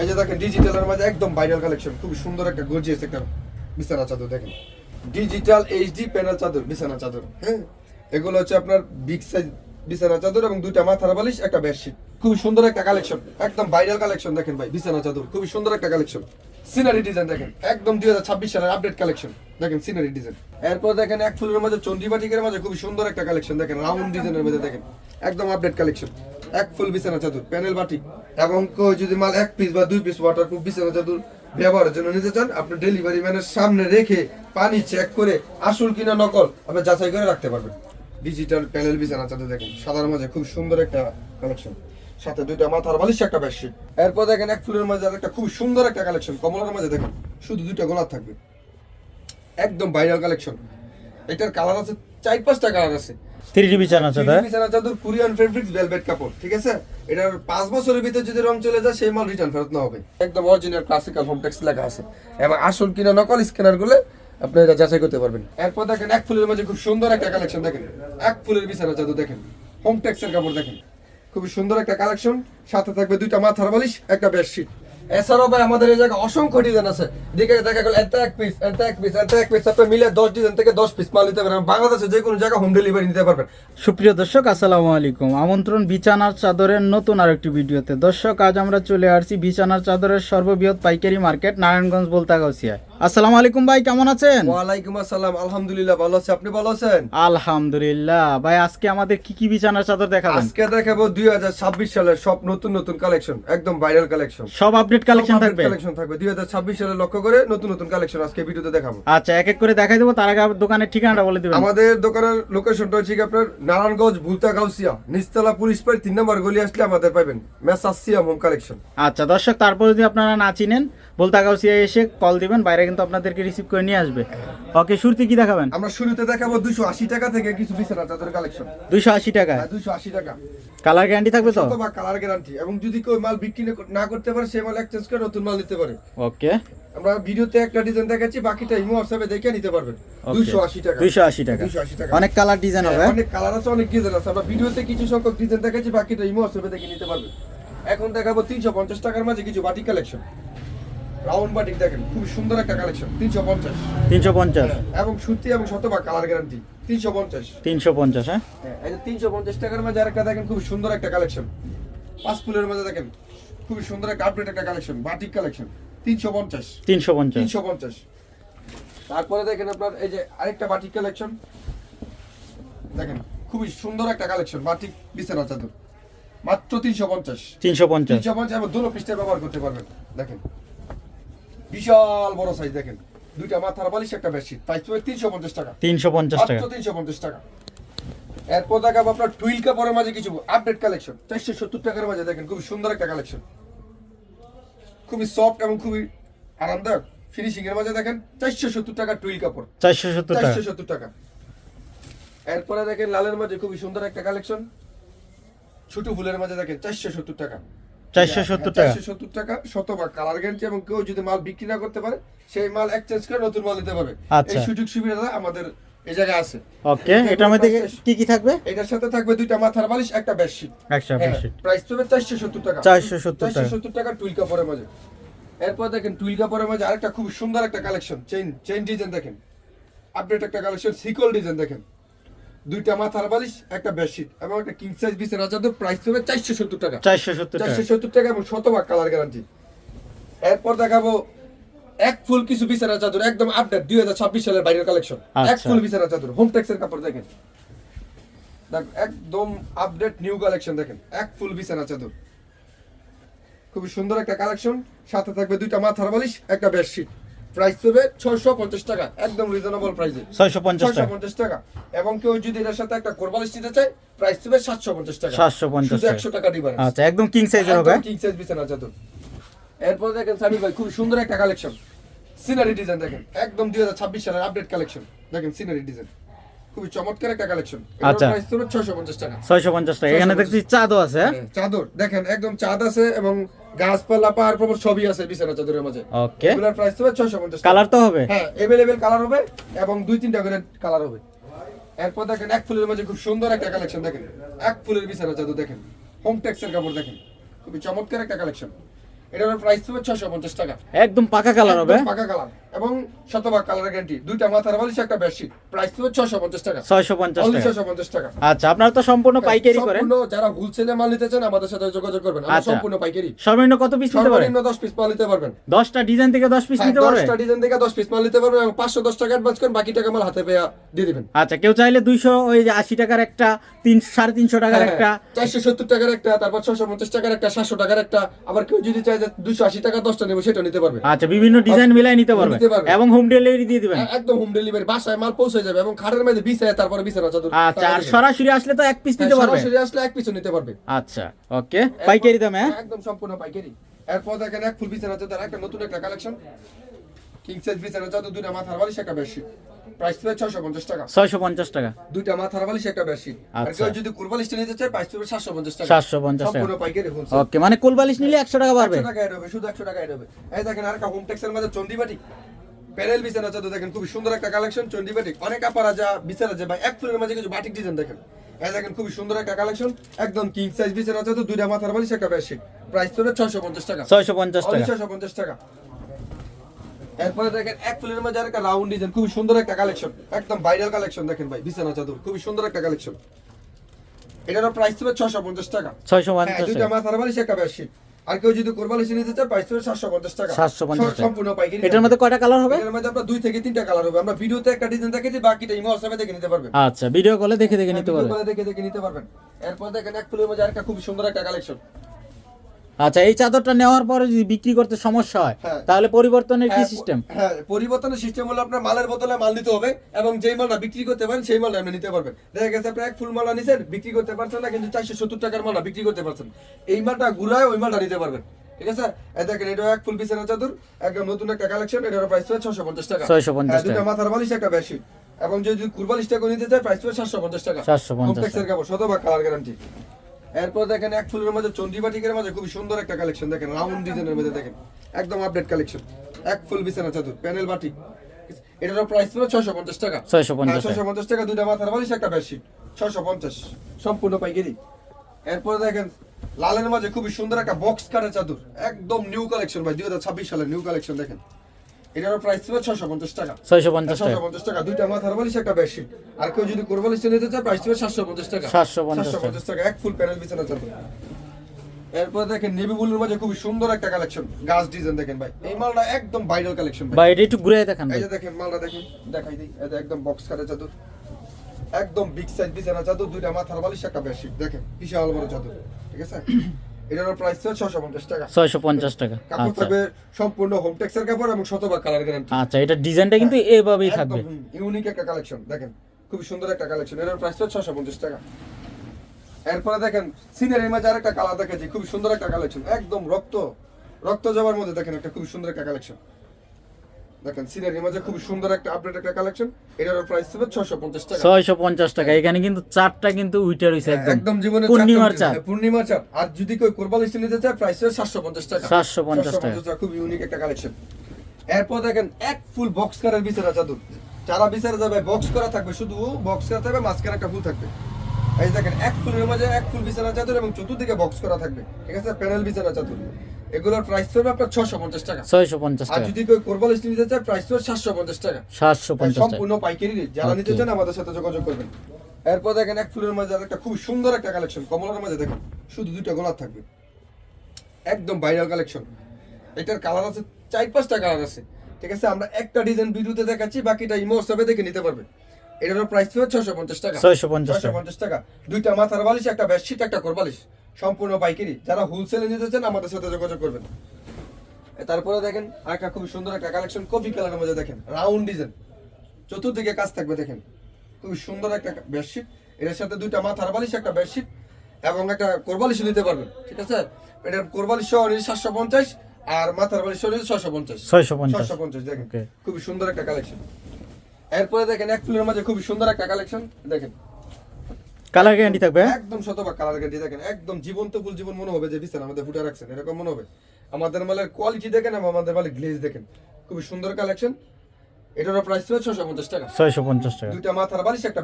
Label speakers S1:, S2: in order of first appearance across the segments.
S1: এই যে দেখেন ডিজিটালের মাঝে একদম ভাইরাল কালেকশন খুব সুন্দর একটা গর্জিয়াস একটা বিছানা চাদর দেখেন। ডিজিটাল এইচডি প্যানেল চাদর বিছানা চাদর হ্যাঁ? এগুলো হচ্ছে আপনার বিগ সাইজ বিছানা চাদর এবং দুইটা মাথার বালিশ, একটা বেডশিট খুব সুন্দর একটা কালেকশন একদম ভাইরাল কালেকশন দেখেন ভাই বিছানা চাদর খুব সুন্দর একটা কালেকশন সিনারি ডিজাইন দেখেন, একদম দুই হাজার ছাব্বিশ সালের আপডেট কালেকশন দেখেন সিনারি ডিজাইন এরপর দেখেন এক ফুলের মাঝে চন্ডিবাটিকের মাঝে খুব সুন্দর একটা কালেকশন দেখেন রাউন্ড ডিজাইনের মধ্যে দেখেন। একদম আপডেট কালেকশন এক ফুল বিছানা চাদর প্যানেল বাটি এবং কেউ যদি মাল এক পিস বা দুই পিস ওয়াটারপ্রুফ বিছানা চাদর ব্যবহারের জন্য নিতে চান, আপনি ডেলিভারি ম্যানের সামনে রেখে পানি চেক করে আসল কিনা নকল আপনি যাচাই করে রাখতে পারবেন। ডিজিটাল প্যানেল বিছানা চাদর দেখেন, সাদার মাঝে খুব সুন্দর একটা কালেকশন সাথে দুইটা মাথার বালিশ, একটা বেডশিট এরপর দেখেন এক ফুলের মাঝে একটা খুব সুন্দর একটা কালেকশন কমলার মাঝে দেখেন, শুধু দুইটা গোলাপ থাকবে। একদম ভাইরাল কালেকশন এটার কালার আছে, চার পাঁচটা কালার আছে।
S2: থ্রি বিছানা চাদর?
S1: বিছানা চাদর কোরিয়ান ফেব্রিক্স ভেলভেট কাপড় ঠিক আছে? এটার পাঁচ বছরের ভিতরে যদি রং চলে যায় সেই মাল রিটার্ন ফেরত না হবে। একদম অরিজিনাল ক্লাসিক্যাল হোম টেক্স লেখা আছে। এবং আসল কিনা নকল স্ক্যানারগুলো আপনি এটা যাচাই করতে পারবেন। এরপর দেখেন এক ফুলের মাঝে খুব সুন্দর একটা কালেকশন দেখেন। এক ফুলের বিছানা চাদর দেখেন। হোম টেক্সের কাপড় দেখেন। খুব সুন্দর একটা কালেকশন সাথে থাকবে দুইটা মাথার বালিশ একটা বেডশিট এছাড়াও ভাই আমাদের এই জায়গায় অসংখ্য ডিজাইন আছে। দেখে দেখা গেল এত এক পিস এত এক পিস এত এক পিস আপনি মিলে দশ ডিজাইন থেকে দশ পিস মাল নিতে পারবেন। বাংলাদেশে যে কোনো জায়গায় হোম ডেলিভারি নিতে পারবেন।
S2: সুপ্রিয় দর্শক আসসালামু আলাইকুম। আমন্ত্রণ বিছানার চাদরের নতুন আরেকটি ভিডিওতে। দর্শক আজ আমরা চলে আসছি বিছানার চাদরের সর্ববৃহৎ পাইকারি মার্কেট নারায়ণগঞ্জ বলতাগাউসিয়ায় আসসালামু আলাইকুম ভাই কেমন আছেন?
S1: ওয়ালাইকুম আসসালাম আলহামদুলিল্লাহ ভালো আছি। আপনি ভালো আছেন?
S2: আলহামদুলিল্লাহ। ভাই আজকে আমাদের কি কি বিছানার চাদর দেখাবেন?
S1: আজকে দেখাবো দুই হাজার ছাব্বিশ সালের সব নতুন নতুন কালেকশন একদম ভাইরাল কালেকশন
S2: সব আপডেট কালেকশন থাকবে?
S1: কালেকশন থাকবে। দুই হাজার ছাব্বিশ সালে লক্ষ্য করে নতুন নতুন কালেকশন আজকে ভিডিওতে দেখাবো।
S2: আচ্ছা এক এক করে দেখাই দেবো তার আগে দোকানের ঠিকানাটা বলে দিবেন।
S1: আমাদের দোকানের লোকেশনটা হচ্ছে আপনার? নারায়ণগঞ্জ ভুলতা গাউসিয়া। নিচতলা পুলিশ পাড়ি তিন নম্বর গলি আসলে আমাদের পাবেন মেসাসিয়াম হোম কালেকশন
S2: আচ্ছা দর্শক তারপর যদি আপনারা না চিনেন বলতাগাউসিয়ায় এসে কল দিবেন বাইরে কিন্তু আপনাদেরকে রিসিভ করে নিয়ে আসবে। ওকে শুরুতে কি দেখাবেন?
S1: আমরা শুরুতে দেখাবো দুশো আশি টাকা থেকে কিছু বিছানা চাদর কালেকশন
S2: দুইশো আশি টাকা?
S1: দুশো আশি টাকা।
S2: কালার গ্যারান্টি থাকবে তো?
S1: কালার গ্যারান্টি এবং যদি কেউ মাল বিক্রি না- না করতে পারে সে মাল এক্সচেঞ্জ করে নতুন মাল নিতে পারে।
S2: ওকে।
S1: আমরা ভিডিওতে একটা ডিজাইন দেখাচ্ছি বাকিটা ইমো হোয়াটসঅ্যাপে দেখে নিতে পারবেন। দুশো আশি টাকা।
S2: দুইশো আশি টাকা।
S1: 280 টাকা।
S2: অনেক কালার ডিজাইন হবে।
S1: হ্যাঁ, অনেক কালার আছে অনেক ডিজাইন আছে। আমরা ভিডিওতে কিছু সংখ্যক ডিজাইন দেখাচ্ছি বাকিটা ইমো হোয়াটসঅ্যাপে দেখে নিতে পারবেন। এখন দেখাবো তিনশো পঞ্চাশ টাকার মাঝে কিছু বাটিক কালেকশন রাউন্ড বাটিক দেখেন খুব সুন্দর একটা কালেকশন তিনশো পঞ্চাশ।
S2: তিনশো পঞ্চাশ।
S1: এবং সুতি এবং শতভাগ কালার গ্যারান্টি তিনশো পঞ্চাশ।
S2: তিনশো পঞ্চাশ হ্যাঁ।
S1: এই যে তিনশো পঞ্চাশ টাকার মাঝে আরেকটা দেখেন খুব সুন্দর একটা কালেকশন পাঁচ ফুলের মাঝে দেখেন খুব সুন্দর একটা একটা কালেকশন বাটিক কালেকশন তিনশো পঞ্চাশ।
S2: তিনশো পঞ্চাশ।
S1: তিনশো পঞ্চাশ। তারপরে দেখেন আপনার এই যে আরেকটা বাটিক কালেকশন দেখেন খুবই সুন্দর একটা কালেকশন বাটিক বিছানা চাদর। মাত্র তিনশো পঞ্চাশ।
S2: তিনশো পঞ্চাশ।
S1: তিনশো পঞ্চাশ এবং দুটো পৃষ্ঠে ব্যবহার করতে পারবেন দেখেন। বিশাল বড় সাইজ দেখেন। দুইটা মাথার বালিশ একটা বেডশিট প্রাইস তিনশো পঞ্চাশ টাকা।
S2: তিনশো পঞ্চাশ টাকা।
S1: তিনশো পঞ্চাশ টাকা। এরপর দেখাবো আপনার টুইল কাপড়ের মাঝে কিছু আপডেট কালেকশন চারশো সত্তর টাকার মাঝে দেখেন খুবই সুন্দর একটা কালেকশন খুবই সফট এবং খুবই আরামদায়ক। ফিনিশিং এর মাঝে দেখেন চারশো সত্তর টাকা টুইল কাপড়।
S2: চারশো সত্তর টাকা।
S1: চারশো সত্তর টাকা। এরপরে দেখেন লালের মাঝে খুবই সুন্দর একটা কালেকশন ছোট ফুলের মাঝে দেখেন চারশো সত্তর টাকা।
S2: চারশো সত্তর টাকা।
S1: চারশো সত্তর টাকা শতভাগ কালার গ্যারান্টি এবং কেউ যদি মাল বিক্রি না করতে পারে সেই মাল এক্সচেঞ্জ করে নতুন মাল দিতে পারবে।
S2: আচ্ছা।
S1: এই সুযোগ সুবিধা আমাদের এই জায়গায় আছে।
S2: ওকে এটার মধ্যে কি কি থাকবে?
S1: এটার সাথে থাকবে দুইটা মাথার বালিশ একটা বেডশিট
S2: একশো বেশি
S1: প্রাইস হবে চারশো সত্তর টাকা।
S2: 470 টাকা।
S1: টাকা টুইল কাপড়ের মাঝে এরপর দেখেন টুইল কাপড়ের মাঝে আরেকটা খুব সুন্দর একটা কালেকশন চেইন চেইন ডিজাইন দেখেন। আপডেট একটা কালেকশন সিকল ডিজাইন দেখেন। দুইটা মাথার বালিশ একটা বেডশিট এবং একটা কিং সাইজ বিছানা। চাদর প্রাইস হবে চারশো সত্তর টাকা।
S2: চারশো সত্তর টাকা।
S1: চারশো সত্তর টাকা এবং শতভাগ কালার গ্যারান্টি এরপর দেখাবো এক ফুল কিছু বিছানা চাদর একদম আপডেট দুই হাজার ছাব্বিশ সালের বাইরের কালেকশন এক
S2: আচ্ছা।
S1: ফুল বিছানা চাদর হোম টেক্সের কাপড় দেখেন। দেখ একদম আপডেট নিউ কালেকশন দেখেন। এক ফুল বিছানা চাদর। খুবই সুন্দর একটা কালেকশন সাথে থাকবে দুইটা মাথার বালিশ একটা বেডশিট প্রাইস হবে ছয়শো পঞ্চাশ টাকা একদম রিজনেবল প্রাইসে
S2: ছয়শো পঞ্চাশ টাকা।
S1: এবং কেউ যদি এটার সাথে একটা কোরবালিশ নিতে চায় প্রাইস হবে সাতশো পঞ্চাশ টাকা।
S2: 750
S1: শুধু
S2: টাকা।
S1: একশো টাকা
S2: আচ্ছা একদম কিং সাইজের হবে।
S1: কিং সাইজ বিছানা চাদর। এরপর দেখেন সামি ভাই খুব সুন্দর একটা কালেকশন সিনারি ডিজাইন দেখেন একদম দুই হাজার ছাব্বিশ সালের আপডেট কালেকশন দেখেন সিনারি ডিজাইন খুবই চমৎকার একটা কালেকশন
S2: আচ্ছা।
S1: ছয়শো পঞ্চাশ টাকা।
S2: ছয়শো পঞ্চাশ টাকা। এখানে দেখছি আছে হ্যাঁ?
S1: হ্যাঁ, চাদর। দেখেন একদম চাঁদ আছে এবং গাছপালা পাহাড় সবই আছে বিছানা চাদরের মাঝে।
S2: ওকে।
S1: এগুলোর প্রাইস হবে ছয়শো পঞ্চাশ
S2: কালার তো হবে?
S1: হ্যাঁ এভেলেবেল কালার হবে এবং দুই তিনটা করে কালার হবে। এরপর দেখেন এক ফুলের মাঝে খুব সুন্দর একটা কালেকশন দেখেন। এক ফুলের বিছানা চাদর দেখেন। হোম টেক্সের কাপড় দেখেন। খুবই চমৎকার একটা কালেকশন এটার প্রাইস হবে ছশো পঞ্চাশ টাকা।
S2: একদম পাকা কালার হবে।
S1: পাকা কালার এবং শতভাগ কালার গ্যারান্টি দুইটা মাথার বালিশ একটা বেডশিট প্রাইস ছশো পঞ্চাশ টাকা।
S2: ছয়শো পঞ্চাশ
S1: অনলি
S2: টাকা।
S1: ছশো পঞ্চাশ টাকা।
S2: আচ্ছা আপনারা তো সম্পূর্ণ পাইকারি করেন।
S1: সম্পূর্ণ যারা হোলসেলে মাল নিতে চান আমাদের সাথে যোগাযোগ করবেন। আমরা
S2: আচ্ছা।
S1: সম্পূর্ণ পাইকারি।
S2: সর্বনিম্ন কত পিস নিতে পারেন
S1: সর্বনিম্ন দশ পিস মাল নিতে পারবেন।
S2: দশটা ডিজাইন থেকে দশ পিস
S1: হ্যাঁ,
S2: নিতে পারবেন
S1: দশটা ডিজাইন থেকে দশ পিস মাল নিতে পারবেন এবং পাঁচশো দশ টাকা অ্যাডভান্স করেন বাকি টাকা মাল হাতে পেয়ে দিয়ে দিবেন।
S2: আচ্ছা কেউ চাইলে দুইশো ওই যে আশি টাকার একটা তিন সাড়ে তিনশো
S1: হ্যাঁ,
S2: টাকার একটা
S1: চারশো সত্তর টাকার একটা তারপর ছশো পঞ্চাশ টাকার একটা সাতশো টাকার একটা। আবার কেউ যদি চায় যে দুশো আশি টাকা দশটা নেব সেটা নিতে পারবে।
S2: আচ্ছা বিভিন্ন ডিজাইন মিলাই নিতে পারবেন এবং হোম ডেলিভারি দিয়ে দিবেন।
S1: একদম হোম ডেলিভারি বাসায় মাল পৌঁছে যাবে এবং খাটের মধ্যে বিছায় তারপরে বিছানা চাদর
S2: আচ্ছা আর সরাসরি আসলে তো এক পিস
S1: হ্যাঁ,
S2: নিতে পারবেন
S1: সরাসরি আসলে এক পিছু নিতে পারবে।
S2: আচ্ছা ওকে পাইকারি দামে হ্যাঁ?
S1: একদম সম্পূর্ণ পাইকারি। এরপর দেখেন এক ফুল বিছানা চাদর একটা নতুন একটা কালেকশন কিং সাইজ বিছানা চাদর দুইটা মাথার বালিশ একটা বেডশিট প্রাইস পড়বে ছশো পঞ্চাশ টাকা। দুইটা মাথার বালিশ একটা বেডশিট আর
S2: আচ্ছা।
S1: কেউ যদি নিতে চায় প্রাইস পড়বে সাতশো পঞ্চাশ টাকা।
S2: 750 টাকা।
S1: সম্পূর্ণ পাইকারি হোলসেল
S2: ওকে মানে কোলবালিশ নিলে একশো টাকা পারবে
S1: একশো টাকা এড হবে শুধু একশো টাকা এড হবে এই দেখেন আর একটা হোম টেক্সের মধ্যে চন্ডিবাটি। প্যানেল বিছানা চাদর দেখেন খুবই সুন্দর একটা কালেকশন চন্ডিবাটিক অনেক আপারা যা বিছানা যে ভাই এক ফুলের মাঝে কিছু বাটিক ডিজাইন দেখেন। এই দেখেন খুবই সুন্দর একটা কালেকশন একদম কিং সাইজ বিছানা চাদর দুইটা মাথার বালিশ একটা বেডশিট প্রাইস ছয়শো পঞ্চাশ টাকা।
S2: ছয়শো পঞ্চাশ টাকা।
S1: ছয়শো পঞ্চাশ টাকা। এরপরে দেখেন এক ফুলের মাঝে একটা রাউন্ড ডিজাইন খুবই সুন্দর একটা কালেকশন একদম ভাইরাল কালেকশন দেখেন ভাই বিছানা চাদর খুবই সুন্দর একটা কালেকশন এটার প্রাইস হবে পঞ্চাশ টাকা।
S2: ছয়শো
S1: হ্যাঁ,
S2: পঞ্চাশ
S1: দুইটা
S2: টাকা।
S1: মাথার বালিশ একটা বেডশিট আর কেউ যদি কোরবালিশ নিতে চায় প্রাইস হবে সাতশো পঞ্চাশ টাকা।
S2: সাতশো পঞ্চাশ
S1: সম্পূর্ণ পাইকারি
S2: এটার মধ্যে কয়টা কালার হবে?
S1: এটার মধ্যে আপনার দুই থেকে তিনটা কালার হবে। আমরা ভিডিওতে একটা ডিজাইন দেখেছি বাকিটা ইমো হোয়াটসঅ্যাপে দেখে নিতে পারবেন।
S2: আচ্ছা ভিডিও কলে দেখে দেখে নিতে
S1: ভিডিও
S2: পারবেন।
S1: দেখে দেখে নিতে পারবেন। এরপর দেখেন এক ফুলের মধ্যে আরেকটা খুব সুন্দর একটা কালেকশন
S2: আচ্ছা এই চাদরটা নেওয়ার পরে যদি বিক্রি করতে সমস্যা হয়
S1: হ্যাঁ।
S2: তাহলে পরিবর্তনের কি সিস্টেম
S1: হ্যাঁ পরিবর্তনের সিস্টেম হলো আপনার মালের বদলে মাল নিতে হবে এবং যেই মালটা বিক্রি করতে পারেন সেই মালটা আপনি নিতে পারবেন। দেখা গেছে আপনি এক ফুল মালটা নিছেন বিক্রি করতে পারছেন না কিন্তু চারশো সত্তর টাকার মালটা বিক্রি করতে পারছেন। এই মালটা ঘুরায় ওই মালটা নিতে পারবেন। ঠিক আছে? এই দেখেন এটা এক ফুল বিছানা চাদর একদম নতুন একটা কালেকশন এটার প্রাইস হবে ছশো পঞ্চাশ টাকা।
S2: 650
S1: হ্যাঁ, দুইটা
S2: টাকা।
S1: মাথার বালিশ একটা বেশি এবং যদি কুরবালিশটা করে নিতে চায় প্রাইস হবে সাতশো পঞ্চাশ টাকা।
S2: 750
S1: কমপ্লেক্সের কাপড় শতভাগ কালার গ্যারান্টি এরপর দেখেন এক ফুলের মধ্যে চন্ডিবাটিকের মাঝে খুবই সুন্দর একটা কালেকশন দেখেন রাউন্ড ডিজাইনের মধ্যে দেখেন। একদম আপডেট কালেকশন এক ফুল বিছানা চাদর প্যানেল বাটি। এটার প্রাইস ছিল ছশো পঞ্চাশ টাকা।
S2: 650
S1: ছশো পঞ্চাশ টাকা দুইটা মাথার বালিশ একটা বেডশিট ছশো পঞ্চাশ। সম্পূর্ণ পাইকারি। এরপর দেখেন লালের মাঝে খুবই সুন্দর একটা বক্স কাটা চাদর। একদম নিউ কালেকশন ভাই দুই হাজার ছাব্বিশ সালের নিউ কালেকশন দেখেন। প্রাইস ছিল ছশো পঞ্চাশ টাকা।
S2: ছয়শো পঞ্চাশ টাকা।
S1: পঞ্চাশ টাকা দুইটা মাথার বালিশ একটা বেডশিট। আর কেউ যদি চায় প্রাইস হবে সাতশো পঞ্চাশ টাকা।
S2: 750
S1: সাতশো পঞ্চাশ টাকা এক ফুল প্যানেল বিছানা চাদর। এরপর দেখেন নেভি ব্লুর মাঝে খুবই সুন্দর একটা কালেকশন গাছ ডিজাইন দেখেন ভাই। এই মালটা একদম ভাইরাল কালেকশন
S2: এটা একটু ঘুরে দেখান
S1: এই যে দেখেন মালটা দেখেন দেখাই দিই। যে একদম বক্স কাটা চাদর। একদম বিগ সাইজ বিছানা চাদর দুইটা মাথার বালিশ একটা বেডশিট। দেখেন বিশাল বড় চাদর। ঠিক আছে? এটার প্রাইস হচ্ছে ছশো পঞ্চাশ টাকা।
S2: ছয়শো পঞ্চাশ টাকা।
S1: কাপড়
S2: আচ্ছা।
S1: থাকবে সম্পূর্ণ হোম টেক্সের কাপড় এবং শতভাগ কালার গ্যারান্টি
S2: আচ্ছা এটা ডিজাইনটা কিন্তু এভাবেই থাকবে।
S1: ইউনিক একটা কালেকশন দেখেন খুব সুন্দর একটা কালেকশন এর প্রাইস ছশো পঞ্চাশ টাকা। এরপরে দেখেন সিনের ইমেজ আর একটা কালার দেখেছি খুব সুন্দর একটা কালেকশন একদম রক্ত রক্ত জবার মধ্যে দেখেন একটা খুব সুন্দর একটা কালেকশন দেখেন সিনারির মাঝে খুব সুন্দর একটা আপডেট একটা কালেকশন এটার প্রাইস হবে ছশো পঞ্চাশ টাকা।
S2: ছয়শো পঞ্চাশ টাকা। এখানে কিন্তু চারটা কিন্তু উইটা রয়েছে একদম।
S1: একদম জীবনে
S2: পূর্ণিমার চাঁদ
S1: পূর্ণিমার চাঁদ আর যদি কেউ কোরবাল লিস্টে নিতে চায় প্রাইস সাতশো পঞ্চাশ টাকা।
S2: 750 টাকা।
S1: খুব ইউনিক একটা কালেকশন এরপর দেখেন এক ফুল বক্স কারের বিছানা চাদর। যারা বিছানা যাবে বক্স করা থাকবে শুধু বক্স করা থাকবে মাঝখানে একটা ফুল থাকবে। এই দেখেন এক ফুলের মাঝে এক ফুল বিছানা চাদর এবং চতুর্দিকে বক্স করা থাকবে। ঠিক আছে? প্যানেল বিছানা চাদর। এগুলোর প্রাইস হবে আপনার ছশো পঞ্চাশ টাকা।
S2: ছয়শো পঞ্চাশ
S1: আর যদি কেউ কোরবাল নিতে চায় প্রাইস হবে সাতশো পঞ্চাশ টাকা। সম্পূর্ণ পাইকারি রেট যারা নিতে চান আমাদের সাথে যোগাযোগ করবেন। এরপর দেখেন এক ফুলের মাঝে একটা খুব সুন্দর একটা কালেকশন কমলার মাঝে দেখেন শুধু দুইটা গোলাপ থাকবে। একদম ভাইরাল কালেকশন এটার কালার আছে চার পাঁচটা কালার আছে। ঠিক আছে? আমরা একটা ডিজাইন ভিডিওতে দেখাচ্ছি বাকিটা ইমো হিসাবে দেখে নিতে পারবে এটার প্রাইস হবে ছশো পঞ্চাশ টাকা।
S2: 650 টাকা।
S1: পঞ্চাশ টাকা। দুইটা মাথার বালিশ একটা বেডশিট একটা কোরবালিশ সম্পূর্ণ পাইকারি। যারা হোলসেলে নিতে চান আমাদের সাথে যোগাযোগ করবেন। তারপরে দেখেন আরেকটা খুব সুন্দর একটা কালেকশন কফি কালারের মধ্যে দেখেন রাউন্ড ডিজাইন চতুর্দিকে কাজ থাকবে দেখেন। খুব সুন্দর একটা বেডশিট এর সাথে দুইটা মাথার বালিশ একটা বেডশিট এবং একটা কোরবালিশ নিতে পারবেন। ঠিক আছে? এটার কোরবালিশ সহ নিয়ে সাতশো পঞ্চাশ আর মাথার বালিশ সহ ছশো পঞ্চাশ।
S2: ছয়শো পঞ্চাশ।
S1: দেখেন. খুবই সুন্দর একটা কালেকশন এরপরে দেখেন এক ফুলের মাঝে খুবই সুন্দর একটা কালেকশন দেখেন।
S2: কালার গ্যারান্টি থাকবে হ্যাঁ?
S1: একদম শতভাগ কালার গ্যারান্টি দেখেন একদম জীবন্ত ফুল জীবন মনে হবে যে বিছানা আমাদের ফুটে রাখছেন এরকম মনে হবে। আমাদের মালের কোয়ালিটি দেখেন এবং আমাদের মালের গ্লেজ দেখেন খুবই সুন্দর কালেকশন এটার প্রাইস ছিল ছশো পঞ্চাশ টাকা।
S2: ছয়শো পঞ্চাশ টাকা।
S1: দুইটা মাথার বালিশ একটা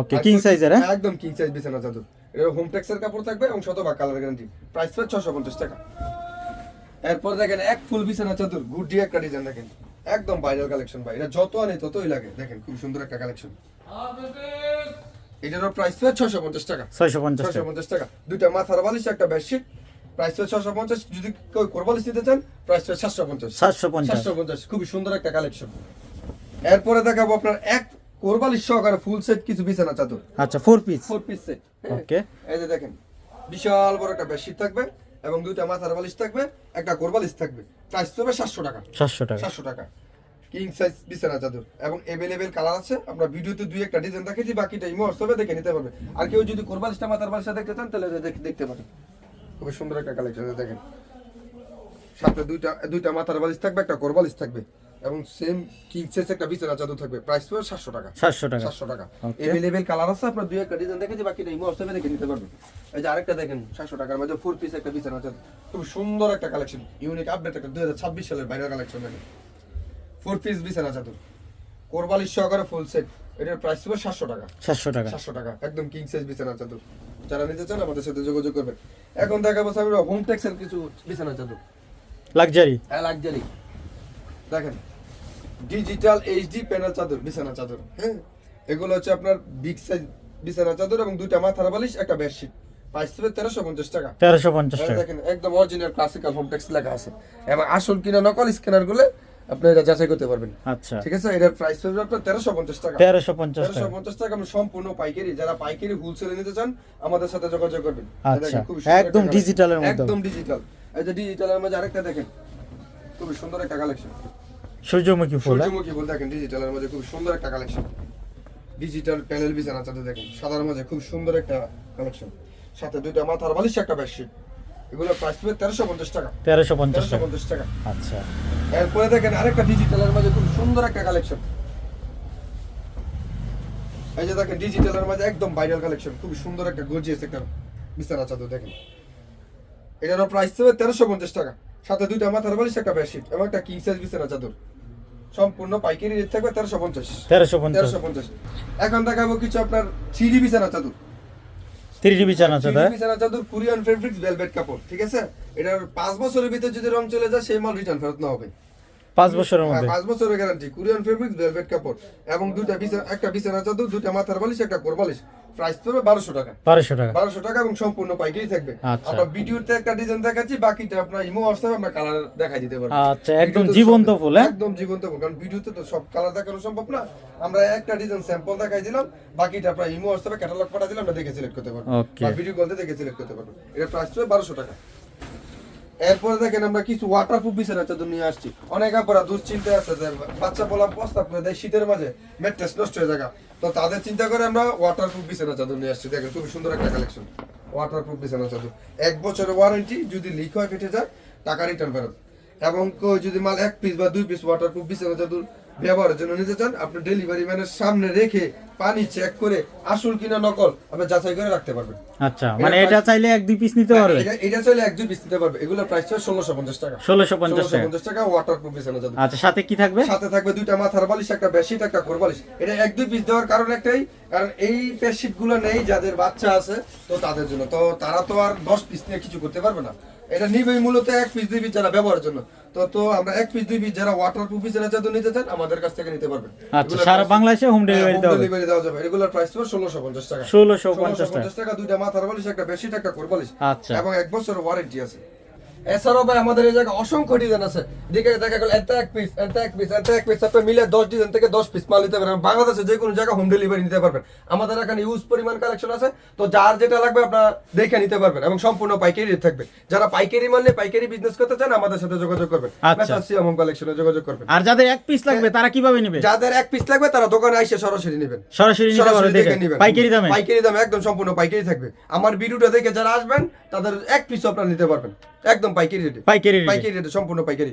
S2: Okay, king size এর, হ্যাঁ?
S1: একদম কিং সাইজ বিছানা চাদর এটা হোম টেক্সের কাপড় থাকবে এবং শতভাগ কালার গ্যারান্টি প্রাইস পড়বে ছশো পঞ্চাশ টাকা। এরপর দেখেন এক ফুল বিছানা চাদর গুডি একটা ডিজাইন দেখেন। একদম ভাইরাল কালেকশন ভাই। এটা যত আনে ততই লাগে। দেখেন খুব সুন্দর একটা কালেকশন এটারও প্রাইস তো ছশো পঞ্চাশ টাকা।
S2: ছয়শো পঞ্চাশ
S1: ছশো পঞ্চাশ টাকা। দুইটা মাথার বালিশ একটা বেডশিট প্রাইস তো ছশো পঞ্চাশ। যদি কেউ কোরবালিশ নিতে চান প্রাইস তো সাতশো পঞ্চাশ।
S2: সাতশো পঞ্চাশ।
S1: সাতশো পঞ্চাশ। খুবই সুন্দর একটা কালেকশন এরপরে দেখাবো আপনার এক কোরবালিশ সহকারে ফুল সেট কিছু বিছানা চাদর।
S2: আচ্ছা four piece
S1: four piece set
S2: okay
S1: এই যে দেখেন বিশাল বড় একটা বেডশিট থাকবে। এবং দুইটা মাথার বালিশ থাকবে একটা কোরবালিশ থাকবে। প্রাইস হবে সাতশো টাকা।
S2: সাতশো টাকা।
S1: সাতশো টাকা। কিং সাইজ বিছানা চাদর এবং এভেলেবেল কালার আছে। আমরা ভিডিওতে দুই একটা ডিজাইন দেখেছি বাকিটা ইমো হোয়াটসঅ্যাপে দেখে নিতে পারবে। আর কেউ যদি কোরবালিশটা মাথার বালিশটা দেখতে চান তাহলে দেখতে পারেন। খুবই সুন্দর একটা কালেকশন দেখেন। সাথে দুইটা দুইটা মাথার বালিশ থাকবে একটা কোরবালিশ থাকবে। এবং সেম কিং সাইজ একটা বিছানা চাদর থাকবে। প্রাইস পড়বে সাতশো টাকা।
S2: সাতশো টাকা।
S1: সাতশো টাকা. এভেলেবেল কালার আছে আপনার দুই একটা ডিজাইন দেখেছি বাকিটা ইমো হোয়াটসঅ্যাপে দেখে নিতে পারবেন। এই যে আরেকটা দেখেন সাতশো টাকার মধ্যে ফোর পিস একটা বিছানা চাদর খুব সুন্দর একটা কালেকশন ইউনিক আপডেট একটা দুই হাজার ছাব্বিশ সালের বাইরের কালেকশন দেখেন। ফোর পিস বিছানা চাদর কোরবালিশ সহকারে ফুল সেট এটার প্রাইস ছিল সাতশো টাকা।
S2: সাতশো টাকা।
S1: সাতশো টাকা একদম কিং সাইজ বিছানা চাদর যারা নিতে চান আমাদের সাথে যোগাযোগ করবেন। এখন দেখাবো আমরা হোম টেক্সের কিছু বিছানা চাদর
S2: লাক্সারি
S1: লাক্সারি দেখেন ডিজিটাল এইচডি প্যানেল চাদর বিছানা চাদর হ্যাঁ? এগুলো হচ্ছে আপনার বিগ সাইজ বিছানা চাদর এবং দুইটা মাথার বালিশ একটা বেডশিট তেরোশো পঞ্চাশ টাকা।
S2: তেরোশো পঞ্চাশ টাকা।
S1: দেখেন একদম অরিজিনাল ক্লাসিক্যাল হোম টেক্স লেখা আছে। এবং আসল কিনা নকল স্ক্যানারগুলো আপনি এটা যাচাই করতে পারবেন।
S2: আচ্ছা।
S1: ঠিক আছে? এটার প্রাইস পড়বে আপনার তেরোশো পঞ্চাশ টাকা।
S2: তেরোশো পঞ্চাশ
S1: তেরোশো
S2: টাকা
S1: পঞ্চাশ টাকা আমি সম্পূর্ণ পাইকারি। যারা পাইকারি হোলসেলে নিতে চান আমাদের সাথে যোগাযোগ করবেন।
S2: আচ্ছা, একদম ডিজিটালের। মধ্যে।
S1: একদম ডিজিটাল এই যে ডিজিটালের মধ্যে আরেকটা দেখেন। খুবই সুন্দর একটা কালেকশন
S2: সূর্যমুখী ফুল হ্যাঁ?
S1: সূর্যমুখী ফুল দেখেন ডিজিটালের মধ্যে খুব সুন্দর একটা কালেকশন ডিজিটাল প্যানেল বিছানা চাদর দেখেন সাদার মাঝে খুব সুন্দর একটা কালেকশন সাথে দুইটা মাথার বালিশ একটা বেডশিট এগুলো প্রাইস পড়বে তেরোশো পঞ্চাশ টাকা।
S2: তেরোশো পঞ্চাশ
S1: পঞ্চাশ টাকা।
S2: আচ্ছা।
S1: এরপরে দেখেন আরেকটা ডিজিটালের মাঝে খুব সুন্দর একটা কালেকশন এই যে দেখেন ডিজিটালের মাঝে একদম ভাইরাল কালেকশন খুব সুন্দর একটা গর্জিয়াস একটা বিছানা চাদর দেখেন। এটারও প্রাইস হবে তেরোশো পঞ্চাশ টাকা। সাথে দুইটা মাথার বালিশ একটা বেডশিট এবং একটা কিং সাইজ বিছানা চাদর। সম্পূর্ণ পাইকারি রেট থাকবে তেরোশো পঞ্চাশ।
S2: তেরোশো
S1: তেরোশো পঞ্চাশ। এখন দেখাবো কিছু আপনার থ্রি বিছানা চাদর।
S2: থ্রি ডি বিছানা
S1: চাদর বিছানা চাদর কোরিয়ান ফেব্রিক্স ভেলভেট কাপড় ঠিক আছে? এটার পাঁচ বছরের ভিতরে যদি রং চলে যায় সেই মাল রিটার্ন ফেরত না হবে।
S2: পাঁচ বছরের মধ্যে।
S1: হ্যাঁ, পাঁচ বছরের গ্যারান্টি কোরিয়ান ফেব্রিক্স ভেলভেট কাপড় এবং দুইটা বিছানা একটা বিছানা চাদর দুইটা মাথার বালিশ একটা কোরবালিশ প্রাইস পড়বে বারোশো টাকা।
S2: বারোশো টাকা।
S1: বারোশো টাকা এবং সম্পূর্ণ পাইকারি থাকবে।
S2: আচ্ছা।
S1: আমরা ভিডিওতে একটা ডিজাইন দেখাচ্ছি বাকিটা আপনার ইমো হোয়াটসঅ্যাপ আমরা কালার দেখাই দিতে পারব।
S2: আচ্ছা, একদম জীবন্ত ফুল, হ্যাঁ?
S1: একদম জীবন্ত ফুল কারণ ভিডিওতে তো সব কালার দেখানো সম্ভব না। আমরা একটা ডিজাইন স্যাম্পল দেখাই দিলাম বাকিটা আপনার ইমো হোয়াটসঅ্যাপে ক্যাটালগ পাঠা দিলাম আমরা দেখে সিলেক্ট করতে পারব। ভিডিও কলতে দেখে সিলেক্ট করতে পারব। এটা প্রাইস পড়বে বারোশো টাকা। এরপরে দেখেন আমরা কিছু ওয়াটারপ্রুফ বিছানা চাদর নিয়ে আসছি। অনেক আপনারা দুশ্চিন্তে আছে যে বাচ্চা বলা প্রস্তাব করে দেয়, শীতের মাঝে ম্যাট্রেস নষ্ট হয়ে যায় তো তাদের চিন্তা করে আমরা ওয়াটারপ্রুফ বিছানা চাদর নিয়ে আসছি। দেখেন খুবই সুন্দর একটা কালেকশন ওয়াটারপ্রুফ বিছানা চাদর এক বছরের ওয়ারেন্টি যদি লিক হয় ফেটে যায়, টাকা রিটার্ন ফেরত। এবং যদি মাল এক পিস বা দুই পিস ওয়াটারপ্রুফ বিছানা চাদর ব্যবহারের জন্য নিতে চান আপনি ডেলিভারি ম্যানের সামনে রেখে পানি চেক করে আসল কিনা নকল আপনি যাচাই করে রাখতে পারবেন।
S2: আচ্ছা মানে এটা চাইলে এক দুই পিস নিতে পারবে?
S1: এটা- চাইলে এক দুই পিস নিতে পারবে। এগুলোর প্রাইস হচ্ছে ষোলোশো পঞ্চাশ টাকা।
S2: ষোলোশো পঞ্চাশ টাকা।
S1: পঞ্চাশ টাকা ওয়াটারপ্রুফ বিছানা চাদর
S2: আচ্ছা সাথে কি থাকবে?
S1: সাথে থাকবে দুইটা মাথার বালিশ একটা বেডশিট একটা কোরবালিশ এটা এক দুই পিস দেওয়ার কারণ একটাই কারণ এই বেডশিটগুলো নেই যাদের বাচ্চা আছে তো তাদের জন্য। তো তারা তো আর দশ পিস নিয়ে কিছু করতে পারবে না। এটা নিবেই মূলত এক পিস দুই পিস যারা ব্যবহারের জন্য। তো তো আমরা এক পিস দুই পিস যারা ওয়াটার প্রুফ যারা চাদর নিতে চান আমাদের কাছ থেকে নিতে পারবেন।
S2: আচ্ছা সারা বাংলাদেশে হোম ডেলিভারি দেওয়া
S1: ডেলিভারি দেওয়া যাবে। রেগুলার প্রাইস ষোলোশো পঞ্চাশ টাকা।
S2: ষোলোশো পঞ্চাশ টাকা
S1: পঞ্চাশ টাকা। দুইটা মাথার বালিশ একটা বেডশিট একটা কোরবালিশ
S2: আচ্ছা।
S1: এবং এক বছর ওয়ারেন্টি আছে। এছাড়াও ভাই আমাদের এই জায়গায় অসংখ্য ডিজাইন আছে। দিকে দেখা গেল এত এক পিস এত এক পিস এত এক পিস আপনি মিলে দশ ডিজাইন থেকে দশ পিস মাল নিতে পারবেন। বাংলাদেশে যে কোনো জায়গায় হোম ডেলিভারি নিতে পারবেন। আমাদের এখানে ইউজ পরিমাণ কালেকশন আছে। তো যার যেটা লাগবে আপনারা দেখে নিতে পারবেন এবং সম্পূর্ণ পাইকারি রেট থাকবে। যারা পাইকারি মাল নিয়ে পাইকারি বিজনেস করতে চান আমাদের সাথে যোগাযোগ করবেন।
S2: আচ্ছা।
S1: সিয়াম কালেকশনে যোগাযোগ করবেন।
S2: আর যাদের এক পিস লাগবে তারা কীভাবে নেবে?
S1: যাদের এক পিস লাগবে তারা দোকানে এসে সরাসরি নেবেন।
S2: সরাসরি দেখে পাইকারি দামে?
S1: পাইকারি দামে একদম সম্পূর্ণ পাইকারি থাকবে। আমার ভিডিওটা দেখে যারা আসবেন তাদের এক পিস আপনারা নিতে পারবেন। একদম পাইকারি রেটে
S2: পাইকারি
S1: পাইকারি রেটে সম্পূর্ণ পাইকারি।